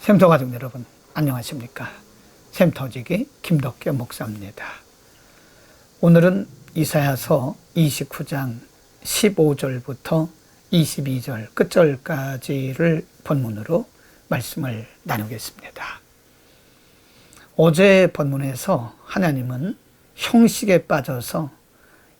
샘터 가족 여러분, 안녕하십니까? 샘터지기 김덕교 목사입니다. 오늘은 이사야서 29장 15절부터 22절 끝절까지를 본문으로 말씀을 나누겠습니다. 어제 본문에서 하나님은 형식에 빠져서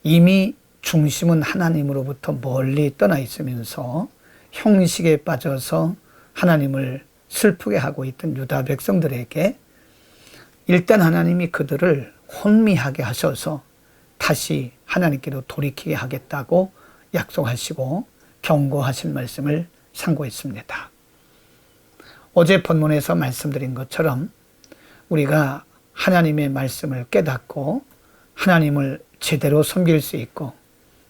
이미 중심은 하나님으로부터 멀리 떠나 있으면서 형식에 빠져서 하나님을 슬프게 하고 있던 유다 백성들에게 일단 하나님이 그들을 혼미하게 하셔서 다시 하나님께로 돌이키게 하겠다고 약속하시고 경고하신 말씀을 상고했습니다. 어제 본문에서 말씀드린 것처럼 우리가 하나님의 말씀을 깨닫고 하나님을 제대로 섬길 수 있고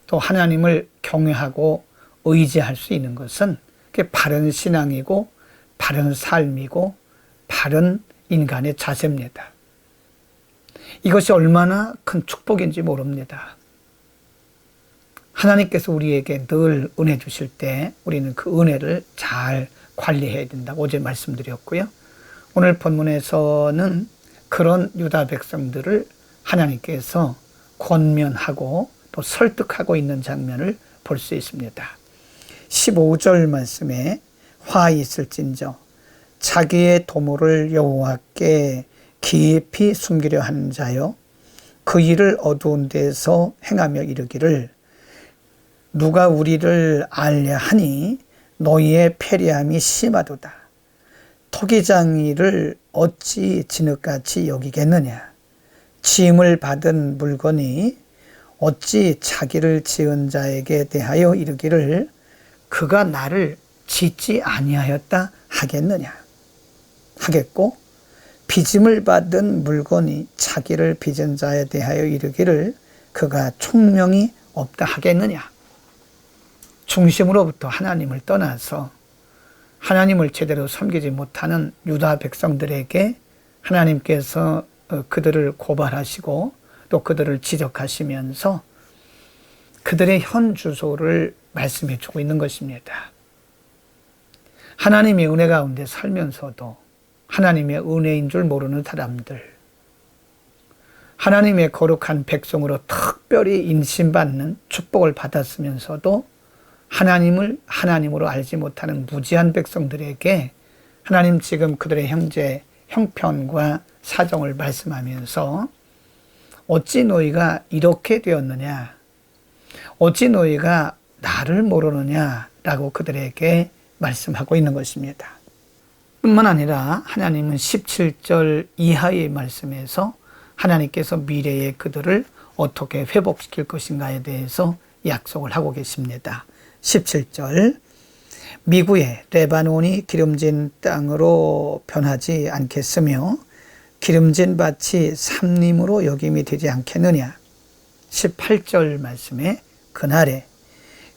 또 하나님을 경외하고 의지할 수 있는 것은 바른 신앙이고 바른 삶이고 바른 인간의 자세입니다. 이것이 얼마나 큰 축복인지 모릅니다. 하나님께서 우리에게 늘 은혜 주실 때 우리는 그 은혜를 잘 관리해야 된다고 어제 말씀드렸고요. 오늘 본문에서는 그런 유다 백성들을 하나님께서 권면하고 또 설득하고 있는 장면을 볼 수 있습니다. 15절 말씀에 화 있을진저 자기의 도모를 여호와께 깊이 숨기려 하는 자요 그 일을 어두운 데서 행하며 이르기를 누가 우리를 알려 하니 너희의 패리함이 심하도다. 토기장이를 어찌 진흙같이 여기겠느냐? 짐을 받은 물건이 어찌 자기를 지은 자에게 대하여 이르기를 그가 나를 짓지 아니하였다 하겠느냐 하겠고 빚음을 받은 물건이 자기를 빚은 자에 대하여 이르기를 그가 총명이 없다 하겠느냐 중심으로부터 하나님을 떠나서 하나님을 제대로 섬기지 못하는 유다 백성들에게 하나님께서 어, 그들을 고발하시고 또 그들을 지적하시면서 그들의 현 주소를 말씀해 주고 있는 것입니다. 하나님의 은혜 가운데 살면서도 하나님의 은혜인 줄 모르는 사람들, 하나님의 거룩한 백성으로 특별히 인심받는 축복을 받았으면서도 하나님을 하나님으로 알지 못하는 무지한 백성들에게 하나님 지금 그들의 형제, 형편과 사정을 말씀하면서 어찌 너희가 이렇게 되었느냐? 어찌 너희가 나를 모르느냐? 라고 그들에게 말씀하고 있는 것입니다. 뿐만 아니라 하나님은 17절 이하의 말씀에서 하나님께서 미래의 그들을 어떻게 회복시킬 것인가에 대해서 약속을 하고 계십니다. 17절 미구의 레바논이 기름진 땅으로 변하지 않겠으며 기름진 밭이 삼림으로 여김이 되지 않겠느냐. 18절 말씀에 그날에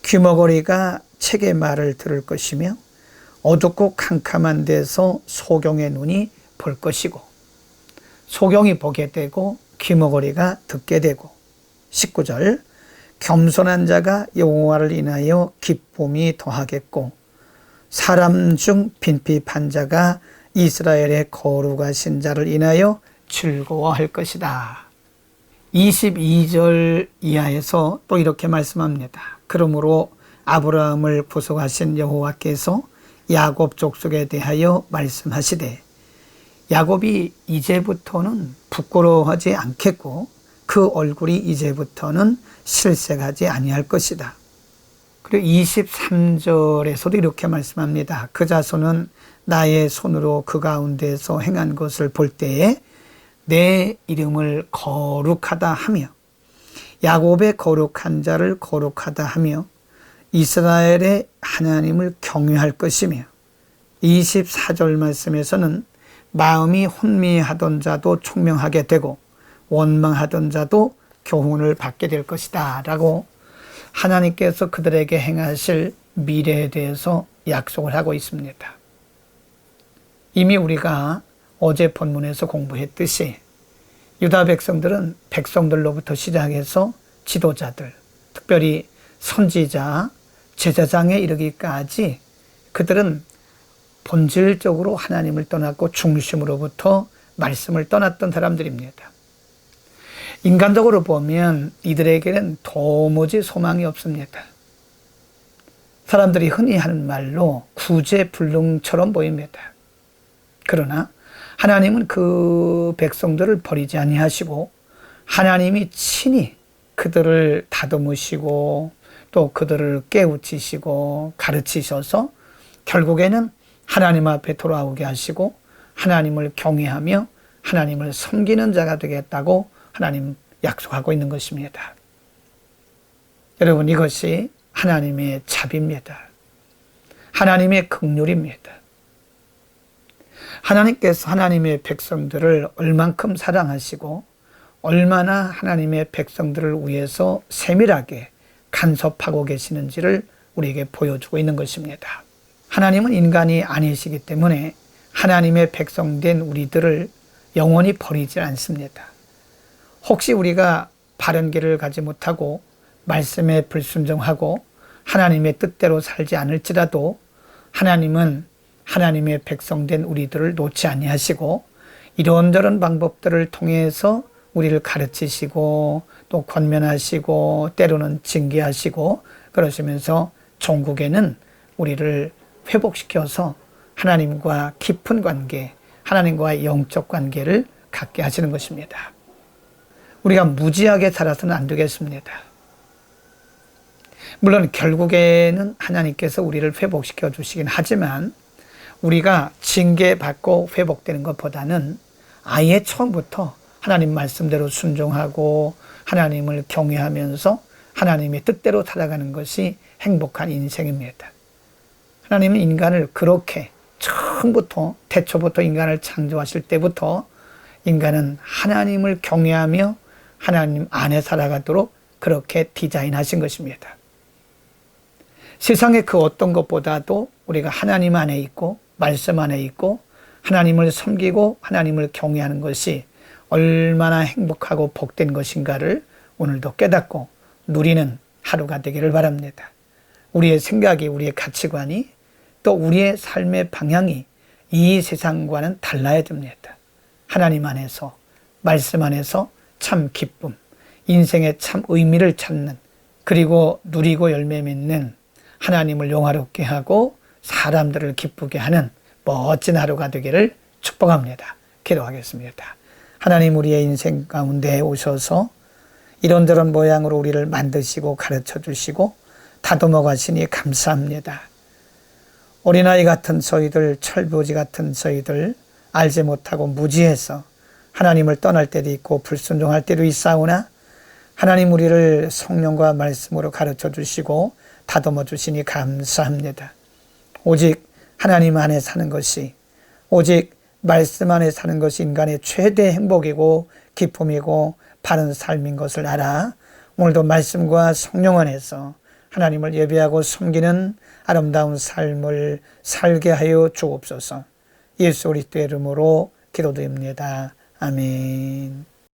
귀머거리가 책의 말을 들을 것이며 어둡고 캄캄한 데서 소경의 눈이 볼 것이고 소경이 보게 되고 귀머거리가 듣게 되고 19절 겸손한 자가 여호와를 인하여 기쁨이 더하겠고 사람 중 빈핍한 자가 이스라엘의 거룩하신 자를 인하여 즐거워할 것이다. 22절 이하에서 또 이렇게 말씀합니다. 그러므로 아브라함을 구속하신 여호와께서 야곱 족속에 대하여 말씀하시되 야곱이 이제부터는 부끄러워하지 않겠고 그 얼굴이 이제부터는 실색하지 아니할 것이다. 그리고 23절에서도 이렇게 말씀합니다. 그 자손은 나의 손으로 그 가운데서 행한 것을 볼 때에 내 이름을 거룩하다 하며 야곱의 거룩한 자를 거룩하다 하며 이스라엘의 하나님을 경외할 것이며 24절 말씀에서는 마음이 혼미하던 자도 총명하게 되고 원망하던 자도 교훈을 받게 될 것이다 라고 하나님께서 그들에게 행하실 미래에 대해서 약속을 하고 있습니다. 이미 우리가 어제 본문에서 공부했듯이 유다 백성들은 백성들로부터 시작해서 지도자들, 특별히 선지자, 제사장에 이르기까지 그들은 본질적으로 하나님을 떠났고 중심으로부터 말씀을 떠났던 사람들입니다. 인간적으로 보면 이들에게는 도무지 소망이 없습니다. 사람들이 흔히 하는 말로 구제불능처럼 보입니다. 그러나 하나님은 그 백성들을 버리지 아니하시고 하나님이 친히 그들을 다듬으시고 또 그들을 깨우치시고 가르치셔서 결국에는 하나님 앞에 돌아오게 하시고 하나님을 경외하며 하나님을 섬기는 자가 되겠다고 하나님 약속하고 있는 것입니다. 여러분 이것이 하나님의 자비입니다. 하나님의 극률입니다. 하나님께서 하나님의 백성들을 얼만큼 사랑하시고 얼마나 하나님의 백성들을 위해서 세밀하게 간섭하고 계시는지를 우리에게 보여주고 있는 것입니다. 하나님은 인간이 아니시기 때문에 하나님의 백성된 우리들을 영원히 버리지 않습니다. 혹시 우리가 바른 길을 가지 못하고 말씀에 불순종하고 하나님의 뜻대로 살지 않을지라도 하나님은 하나님의 백성된 우리들을 놓지 아니하시고 이런저런 방법들을 통해서 우리를 가르치시고 또 권면하시고 때로는 징계하시고 그러시면서 종국에는 우리를 회복시켜서 하나님과 깊은 관계, 하나님과의 영적 관계를 갖게 하시는 것입니다. 우리가 무지하게 살아서는 안 되겠습니다. 물론 결국에는 하나님께서 우리를 회복시켜 주시긴 하지만 우리가 징계받고 회복되는 것보다는 아예 처음부터 하나님 말씀대로 순종하고 하나님을 경외하면서 하나님의 뜻대로 살아가는 것이 행복한 인생입니다. 하나님은 인간을 그렇게 처음부터 태초부터 인간을 창조하실 때부터 인간은 하나님을 경외하며 하나님 안에 살아가도록 그렇게 디자인하신 것입니다. 세상의 그 어떤 것보다도 우리가 하나님 안에 있고 말씀 안에 있고 하나님을 섬기고 하나님을 경외하는 것이 얼마나 행복하고 복된 것인가를 오늘도 깨닫고 누리는 하루가 되기를 바랍니다. 우리의 생각이, 우리의 가치관이 또 우리의 삶의 방향이 이 세상과는 달라야 됩니다. 하나님 안에서, 말씀 안에서 참 기쁨, 인생의 참 의미를 찾는, 그리고 누리고 열매 맺는 하나님을 용화롭게 하고 사람들을 기쁘게 하는 멋진 하루가 되기를 축복합니다. 기도하겠습니다. 하나님 우리의 인생 가운데 오셔서 이런저런 모양으로 우리를 만드시고 가르쳐 주시고 다듬어 가시니 감사합니다. 어린아이 같은 저희들, 철부지 같은 저희들 알지 못하고 무지해서 하나님을 떠날 때도 있고 불순종할 때도 있사오나 하나님 우리를 성령과 말씀으로 가르쳐 주시고 다듬어 주시니 감사합니다. 오직 하나님 안에 사는 것이 오직 말씀 안에 사는 것이 인간의 최대 행복이고 기쁨이고 바른 삶인 것을 알아 오늘도 말씀과 성령 안에서 하나님을 예배하고 섬기는 아름다운 삶을 살게 하여 주옵소서. 예수 그리스도의 이름으로 기도드립니다. 아멘.